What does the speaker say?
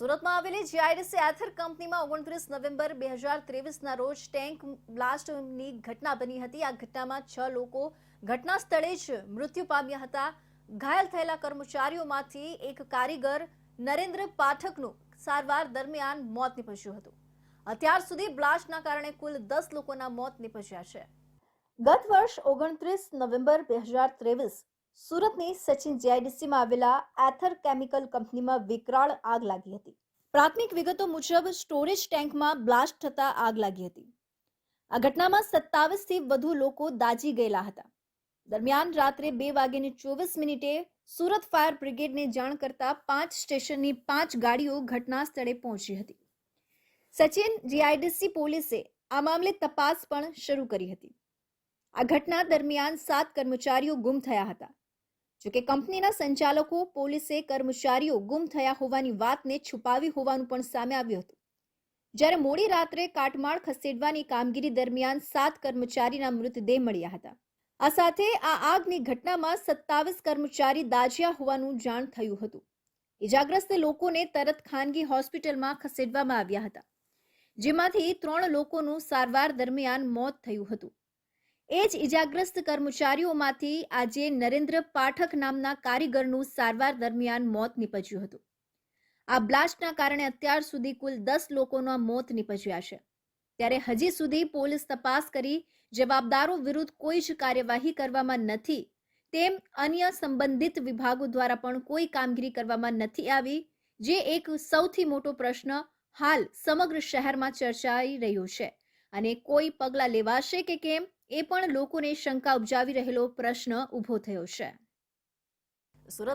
સુરતમાં આવેલી જીઆઈડીસી એથર કંપનીમાં ઓગણત્રીસ નવેમ્બર બે હજાર ત્રેવીસના રોજ ટેન્ક બ્લાસ્ટની ઘટના બની હતી. આ ઘટનામાં છ લોકો ઘટના સ્થળે જ મૃત્યુ પામ્યા હતા. ઘાયલ થયેલા કર્મચારીઓમાંથી એક કારીગર નરેન્દ્ર પાઠકનું સારવાર દરમિયાન મોત નીપજ્યું હતું. અત્યાર સુધી બ્લાસ્ટના કારણે કુલ દસ લોકોના મોત નીપજ્યા છે. ગત વર્ષ ઓગણત્રીસ નવેમ્બર બે હજાર ત્રેવીસ સુરતની સચિન જીઆઈડીસીમાં આવેલા એથર કેમિકલ કંપનીમાં વિકરાળ આગ લાગી હતી. પ્રાથમિક વિગતો મુજબ સ્ટોરેજ ટેન્કમાં બ્લાસ્ટ થતા આગ લાગી હતી. આ ઘટનામાં સત્તાવીસથી વધુ લોકો દાજી ગયેલા હતા. દરમિયાન રાત્રે બે વાગ્યાની ચોવીસ મિનિટે સુરત ફાયર બ્રિગેડને જાણ કરતા પાંચ સ્ટેશનની પાંચ ગાડીઓ ઘટના સ્થળે પહોંચી હતી. સચિન જીઆઈડીસી પોલીસે આ મામલે તપાસ પણ શરૂ કરી હતી. આ ઘટના દરમિયાન સાત કર્મચારીઓ ગુમ થયા હતા. જોકે કંપનીના સંચાલકો, પોલીસે કર્મચારીઓ ગુમ થયા હોવાની વાતને છુપાવી હોવાનું પણ સામે આવ્યું હતું. જ્યારે મોડી રાત્રે કાટમાળ ખસેડવાની કામગીરી દરમિયાન સાત કર્મચારીના મૃતદેહ મળ્યા હતા. આ સાથે આ આગની ઘટનામાં સત્તાવીસ કર્મચારી દાજ્યા હોવાનું જાણ થયું હતું. ઇજાગ્રસ્ત લોકોને તરત ખાનગી હોસ્પિટલમાં ખસેડવામાં આવ્યા હતા, જેમાંથી ત્રણ લોકોનું સારવાર દરમિયાન મોત થયું હતું. એ જ ઇજાગ્રસ્ત કર્મચારીઓમાંથી આજે નરેન્દ્ર પાઠક નામના કારીગરનું સારવાર દરમિયાન મોત નીપજ્યું હતું. આ બ્લાસ્ટના કારણે અત્યાર સુધી કુલ દસ લોકોના મોત નીપજ્યા છે. ત્યારે હજી સુધી પોલીસ તપાસ કરી જવાબદારો વિરુદ્ધ કોઈ જ કાર્યવાહી કરવામાં નથી, તેમ અન્ય સંબંધિત વિભાગો દ્વારા પણ કોઈ કામગીરી કરવામાં નથી આવી, જે એક સૌથી મોટો પ્રશ્ન હાલ સમગ્ર શહેરમાં ચર્ચાઈ રહ્યો છે. અને કોઈ પગલાં લેવાશે કે કેમ? એ પણ લોકોને શંકા ઉપજાવી રહેલો પ્રશ્ન ઊભો થયો છે. સુરત